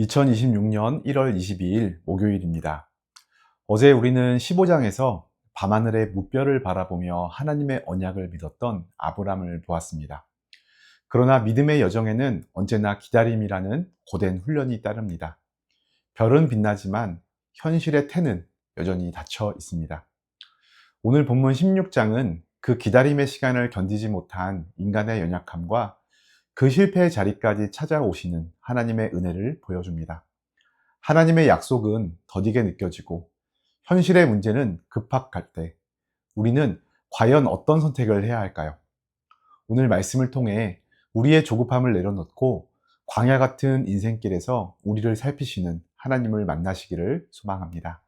2026년 1월 22일 목요일입니다. 어제 우리는 15장에서 밤하늘의 무뼈를 바라보며 하나님의 언약을 믿었던 아브람을 보았습니다. 그러나 믿음의 여정에는 언제나 기다림이라는 고된 훈련이 따릅니다. 별은 빛나지만 현실의 태는 여전히 닫혀 있습니다. 오늘 본문 16장은 그 기다림의 시간을 견디지 못한 인간의 연약함과 그 실패의 자리까지 찾아오시는 하나님의 은혜를 보여줍니다. 하나님의 약속은 더디게 느껴지고 현실의 문제는 급박할 때 우리는 과연 어떤 선택을 해야 할까요? 오늘 말씀을 통해 우리의 조급함을 내려놓고 광야 같은 인생길에서 우리를 살피시는 하나님을 만나시기를 소망합니다.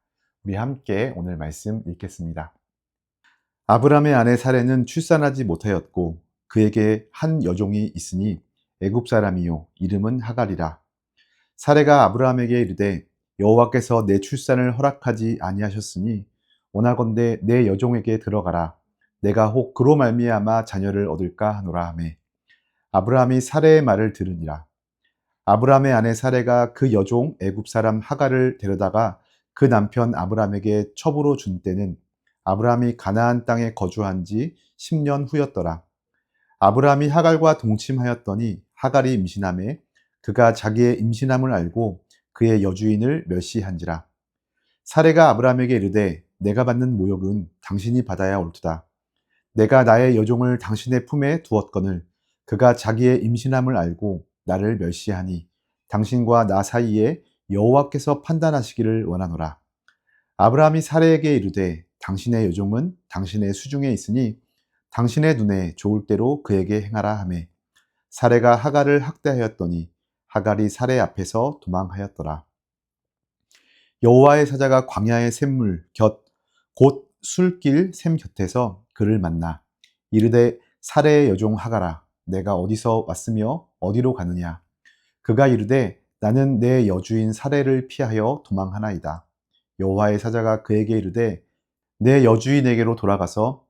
우리 함께 오늘 말씀 읽겠습니다. 아브람의 아내 사례는 출산하지 못하였고 그에게 한 여종이 있으니 애굽 사람이요 이름은 하갈이라. 사례가 아브라함에게 이르되 여호와께서 내 출산을 허락하지 아니하셨으니 원하건대 내 여종에게 들어가라. 내가 혹 그로 말미암아 자녀를 얻을까 하노라 하매 아브라함이 사례의 말을 들으니라. 아브라함의 아내 사례가 그 여종 애굽 사람 하갈을 데려다가 그 남편 아브라함에게 첩으로 준 때는 아브라함이 가나안 땅에 거주한 지 10년 후였더라. 아브라함이 하갈과 동침하였더니 하갈이 임신함에 그가 자기의 임신함을 알고 그의 여주인을 멸시한지라. 사례가 아브라함에게 이르되 내가 받는 모욕은 당신이 받아야 옳도다. 내가 나의 여종을 당신의 품에 두었거늘 그가 자기의 임신함을 알고 나를 멸시하니 당신과 나 사이에 여호와께서 판단하시기를 원하노라. 아브라함이 사례에게 이르되 당신의 여종은 당신의 수중에 있으니 당신의 눈에 좋을 대로 그에게 행하라 하매 사례가 하갈을 학대하였더니 하갈이 사례 앞에서 도망하였더라. 여호와의 사자가 광야의 샘물 곁 곧 술길 샘 곁에서 그를 만나 이르되 사례의 여종 하갈아 내가 어디서 왔으며 어디로 가느냐 그가 이르되 나는 내 여주인 사례를 피하여 도망하나이다. 여호와의 사자가 그에게 이르되 내 여주인에게로 돌아가서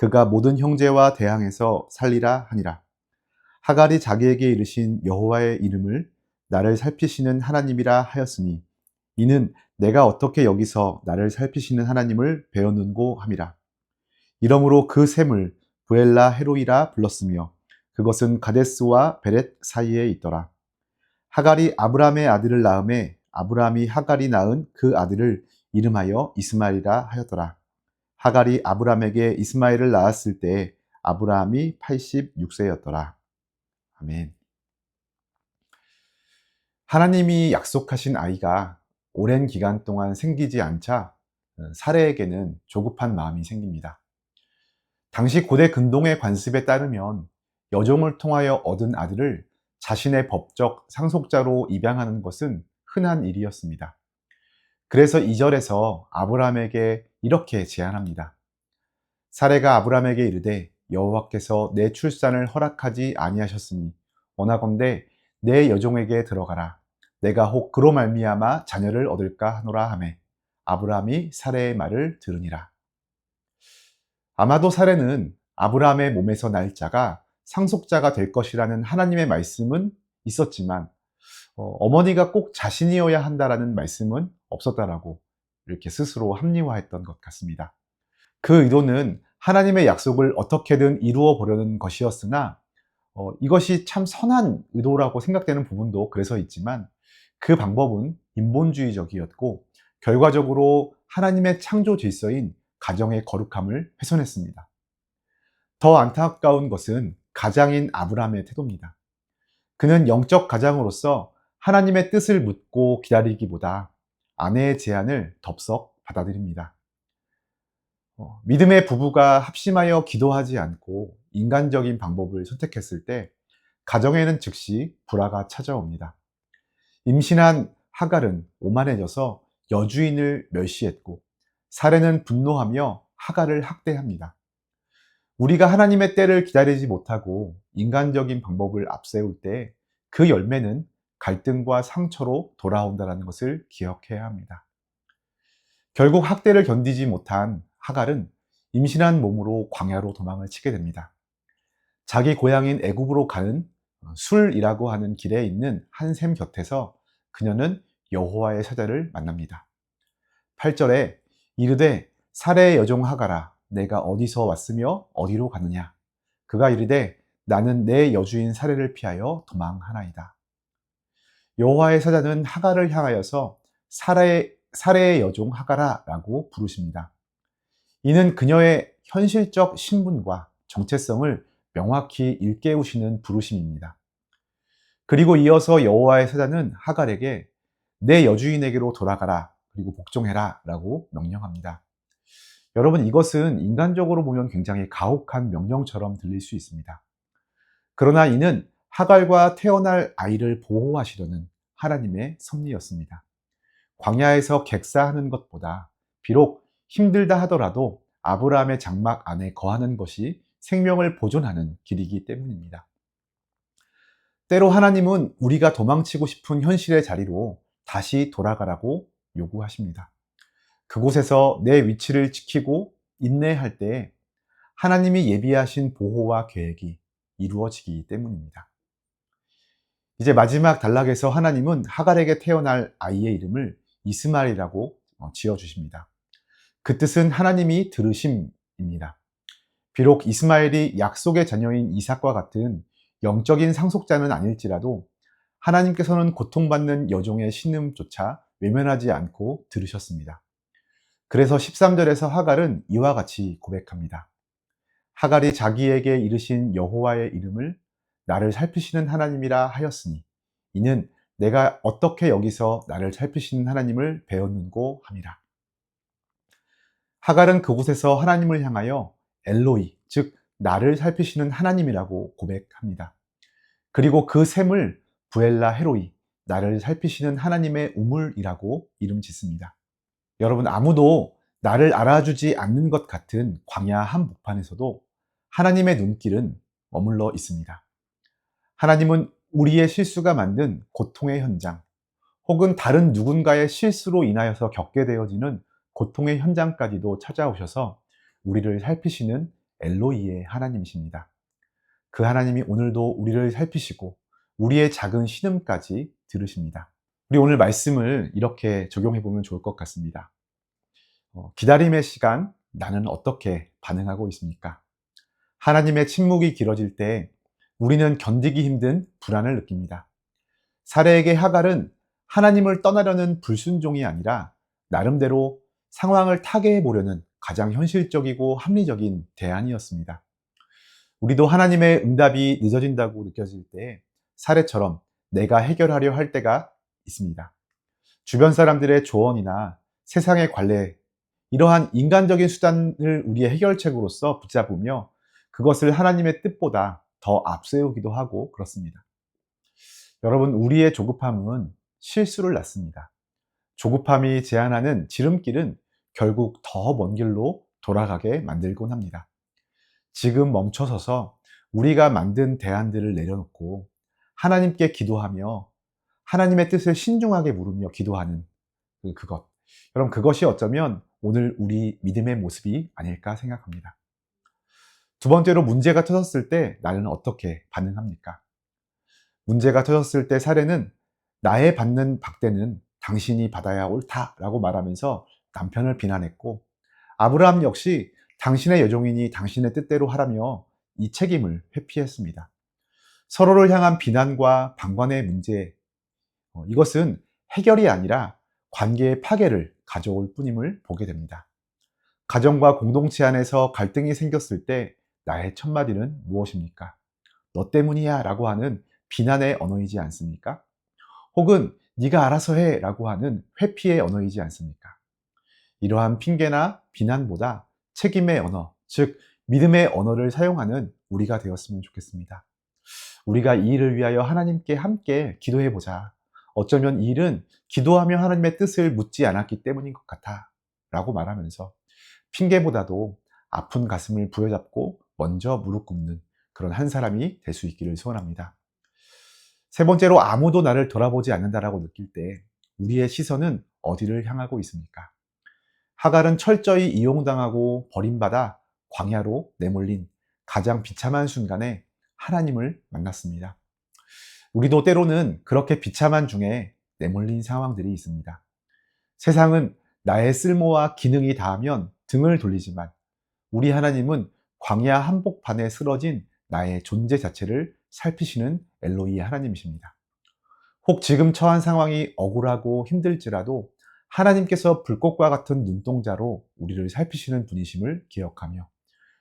그가 모든 형제와 대항해서 살리라 하니라. 하갈이 자기에게 이르신 여호와의 이름을 나를 살피시는 하나님이라 하였으니 이는 내가 어떻게 여기서 나를 살피시는 하나님을 배웠는고 함이라. 이러므로 그 샘을 부엘라 헤로이라 불렀으며 그것은 가데스와 베렛 사이에 있더라. 하갈이 아브람의 아들을 낳음에 아브람이 하갈이 낳은 그 아들을 이름하여 이스마엘이라 하였더라. 하갈이 아브람에게 이스마엘을 낳았을 때 아브라함이 86세였더라. 아멘. 하나님이 약속하신 아이가 오랜 기간 동안 생기지 않자 사례에게는 조급한 마음이 생깁니다. 당시 고대 근동의 관습에 따르면 여종을 통하여 얻은 아들을 자신의 법적 상속자로 입양하는 것은 흔한 일이었습니다. 그래서 2절에서 아브라함에게 이렇게 제안합니다. 사례가 아브라함에게 이르되 여호와께서 내 출산을 허락하지 아니하셨으니 원하건대 내 여종에게 들어가라. 내가 혹 그로 말미암아 자녀를 얻을까 하노라 하매 아브라함이 사례의 말을 들으니라. 아마도 사례는 아브라함의 몸에서 날 자가 상속자가 될 것이라는 하나님의 말씀은 있었지만 어, 머니가 꼭 자신이어야 한다라는 말씀은 없었다라고 이렇게 스스로 합리화했던 것 같습니다. 그 의도는 하나님의 약속을 어떻게든 이루어 보려는 것이었으나 어, 이것이 참 선한 의도라고 생각되는 부분도 그래서 있지만 그 방법은 인본주의적이었고 결과적으로 하나님의 창조 질서인 가정의 거룩함을 훼손했습니다. 더 안타까운 것은 가장인 아브라함의 태도입니다. 그는 영적 가장으로서 하나님의 뜻을 묻고 기다리기보다 아내의 제안을 덥석 받아들입니다. 어, 믿음의 부부가 합심하여 기도하지 않고 인간적인 방법을 선택했을 때 가정에는 즉시 불화가 찾아옵니다. 임신한 하갈은 오만해져서 여주인을 멸시했고 사례는 분노하며 하가를 학대합니다. 우리가 하나님의 때를 기다리지 못하고 인간적인 방법을 앞세울 때 그 열매는 갈등과 상처로 돌아온다는 것을 기억해야 합니다. 결국 학대를 견디지 못한 하갈은 임신한 몸으로 광야로 도망을 치게 됩니다. 자기 고향인 애굽으로 가는 술이라고 하는 길에 있는 한 샘 곁에서 그녀는 여호와의 사자를 만납니다. 8절에 이르되 사례의 여종 하가라 내가 어디서 왔으며 어디로 가느냐 그가 이르되 나는 내 여주인 사례를 피하여 도망하나이다. 여호와의 사자는 하가를 향하여서 사례의, 사례의 여종 하가라라고 부르십니다. 이는 그녀의 현실적 신분과 정체성을 명확히 일깨우시는 부르심입니다. 그리고 이어서 여호와의 사자는 하갈에게 내 여주인에게로 돌아가라 그리고 복종해라 라고 명령합니다. 여러분 이것은 인간적으로 보면 굉장히 가혹한 명령처럼 들릴 수 있습니다. 그러나 이는 하갈과 태어날 아이를 보호하시려는 하나님의 섭리였습니다. 광야에서 객사하는 것보다 비록 힘들다 하더라도 아브라함의 장막 안에 거하는 것이 생명을 보존하는 길이기 때문입니다. 때로 하나님은 우리가 도망치고 싶은 현실의 자리로 다시 돌아가라고 요구하십니다. 그곳에서 내 위치를 지키고 인내할 때 하나님이 예비하신 보호와 계획이 이루어지기 때문입니다. 이제 마지막 단락에서 하나님은 하갈에게 태어날 아이의 이름을 이스마엘이라고 어, 지어 주십니다. 그 뜻은 하나님이 들으심입니다. 비록 이스마엘이 약속의 자녀인 이삭과 같은 영적인 상속자는 아닐지라도 하나님께서는 고통받는 여종의 신음조차 외면하지 않고 들으셨습니다. 그래서 13절에서 하갈은 이와 같이 고백합니다. 하갈이 자기에게 이르신 여호와의 이름을 나를 살피시는 하나님이라 하였으니 이는 내가 어떻게 여기서 나를 살피시는 하나님을 배웠는고 함이라. 하갈은 그곳에서 하나님을 향하여 엘로이, 즉 나를 살피시는 하나님이라고 고백합니다. 그리고 그 샘을 부엘라 헤로이, 나를 살피시는 하나님의 우물이라고 이름 짓습니다. 여러분, 아무도 나를 알아주지 않는 것 같은 광야 한복판에서도 하나님의 눈길은 머물러 있습니다. 하나님은 우리의 실수가 만든 고통의 현장, 혹은 다른 누군가의 실수로 인하여서 겪게 되어지는 고통의 현장까지도 찾아오셔서 우리를 살피시는 엘로이의 하나님이십니다. 그 하나님이 오늘도 우리를 살피시고 우리의 작은 신음까지 들으십니다. 우리 오늘 말씀을 이렇게 적용해 보면 좋을 것 같습니다. 어, 기다림의 시간, 나는 어떻게 반응하고 있습니까? 하나님의 침묵이 길어질 때 우리는 견디기 힘든 불안을 느낍니다. 사례에게 하갈은 하나님을 떠나려는 불순종이 아니라 나름대로 상황을 타개해 보려는 가장 현실적이고 합리적인 대안이었습니다. 우리도 하나님의 응답이 늦어진다고 느껴질 때 사례처럼 내가 해결하려 할 때가 있습니다. 주변 사람들의 조언이나 세상의 관례, 이러한 인간적인 수단을 우리의 해결책으로서 붙잡으며 그것을 하나님의 뜻보다 더 앞세우기도 하고 그렇습니다. 여러분, 우리의 조급함은 실수를 낳습니다. 조급함이 제안하는 지름길은 결국 더 먼 길로 돌아가게 만들곤 합니다. 지금 멈춰서서 우리가 만든 대안들을 내려놓고 하나님께 기도하며 하나님의 뜻을 신중하게 물으며 기도하는 그, 그것. 여러분, 그것이 어쩌면 오늘 우리 믿음의 모습이 아닐까 생각합니다. 두 번째로 문제가 터졌을 때 나는 어떻게 반응합니까? 문제가 터졌을 때 사례는 나의 받는 박대는 당신이 받아야 옳다라고 말하면서 남편을 비난했고 아브라함 역시 당신의 여종이니 당신의 뜻대로 하라며 이 책임을 회피했습니다. 서로를 향한 비난과 방관의 문제, 어, 이것은 해결이 아니라 관계의 파괴를 가져올 뿐임을 보게 됩니다. 가정과 공동체 안에서 갈등이 생겼을 때 나의 첫마디는 무엇입니까? 너 때문이야 라고 하는 비난의 언어이지 않습니까? 혹은 네가 알아서 해 라고 하는 회피의 언어이지 않습니까? 이러한 핑계나 비난보다 책임의 언어, 즉 믿음의 언어를 사용하는 우리가 되었으면 좋겠습니다. 우리가 이 일을 위하여 하나님께 함께 기도해 보자. 어쩌면 이 일은 기도하며 하나님의 뜻을 묻지 않았기 때문인 것 같아. 라고 말하면서 핑계보다도 아픈 가슴을 부여잡고 먼저 무릎 꿇는 그런 한 사람이 될 수 있기를 소원합니다. 세 번째로 아무도 나를 돌아보지 않는다라고 느낄 때 우리의 시선은 어디를 향하고 있습니까? 하갈은 철저히 이용당하고 버림받아 광야로 내몰린 가장 비참한 순간에 하나님을 만났습니다. 우리도 때로는 그렇게 비참한 중에 내몰린 상황들이 있습니다. 세상은 나의 쓸모와 기능이 닿으면 등을 돌리지만 우리 하나님은 광야 한복판에 쓰러진 나의 존재 자체를 살피시는 엘로이 하나님이십니다. 혹 지금 처한 상황이 억울하고 힘들지라도 하나님께서 불꽃과 같은 눈동자로 우리를 살피시는 분이심을 기억하며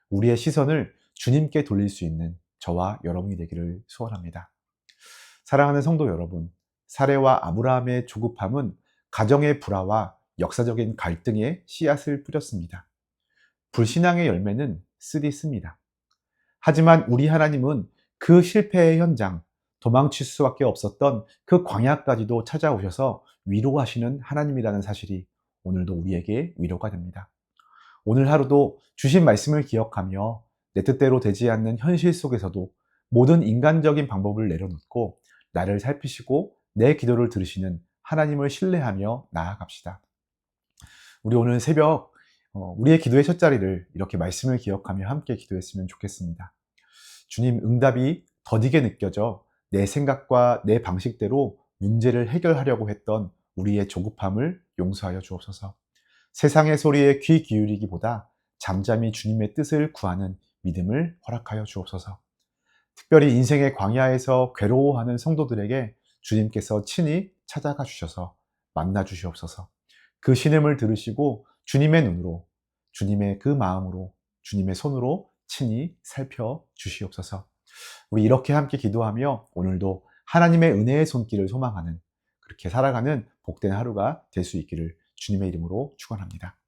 우리의 시선을 주님께 돌릴 수 있는 저와 여러분이 되기를 소원합니다. 사랑하는 성도 여러분, 사례와 아브라함의 조급함은 가정의 불화와 역사적인 갈등에 씨앗을 뿌렸습니다. 불신앙의 열매는 쓰디씁니다. 하지만 우리 하나님은 그 실패의 현장, 도망칠 수밖에 없었던 그 광야까지도 찾아오셔서 위로하시는 하나님이라는 사실이 오늘도 우리에게 위로가 됩니다. 오늘 하루도 주신 말씀을 기억하며 내 뜻대로 되지 않는 현실 속에서도 모든 인간적인 방법을 내려놓고 나를 살피시고 내 기도를 들으시는 하나님을 신뢰하며 나아갑시다. 우리 오늘 새벽 어, 우리의 기도의 첫 자리를 이렇게 말씀을 기억하며 함께 기도했으면 좋겠습니다. 주님 응답이 더디게 느껴져 내 생각과 내 방식대로 문제를 해결하려고 했던 우리의 조급함을 용서하여 주옵소서. 세상의 소리에 귀 기울이기보다 잠잠히 주님의 뜻을 구하는 믿음을 허락하여 주옵소서. 특별히 인생의 광야에서 괴로워하는 성도들에게 주님께서 친히 찾아가 주셔서 만나 주시옵소서. 그 신음을 들으시고 주님의 눈으로, 주님의 그 마음으로, 주님의 손으로 친히 살펴 주시옵소서. 우리 이렇게 함께 기도하며 오늘도 하나님의 은혜의 손길을 소망하는 그렇게 살아가는 복된 하루가 될 수 있기를 주님의 이름으로 축원합니다.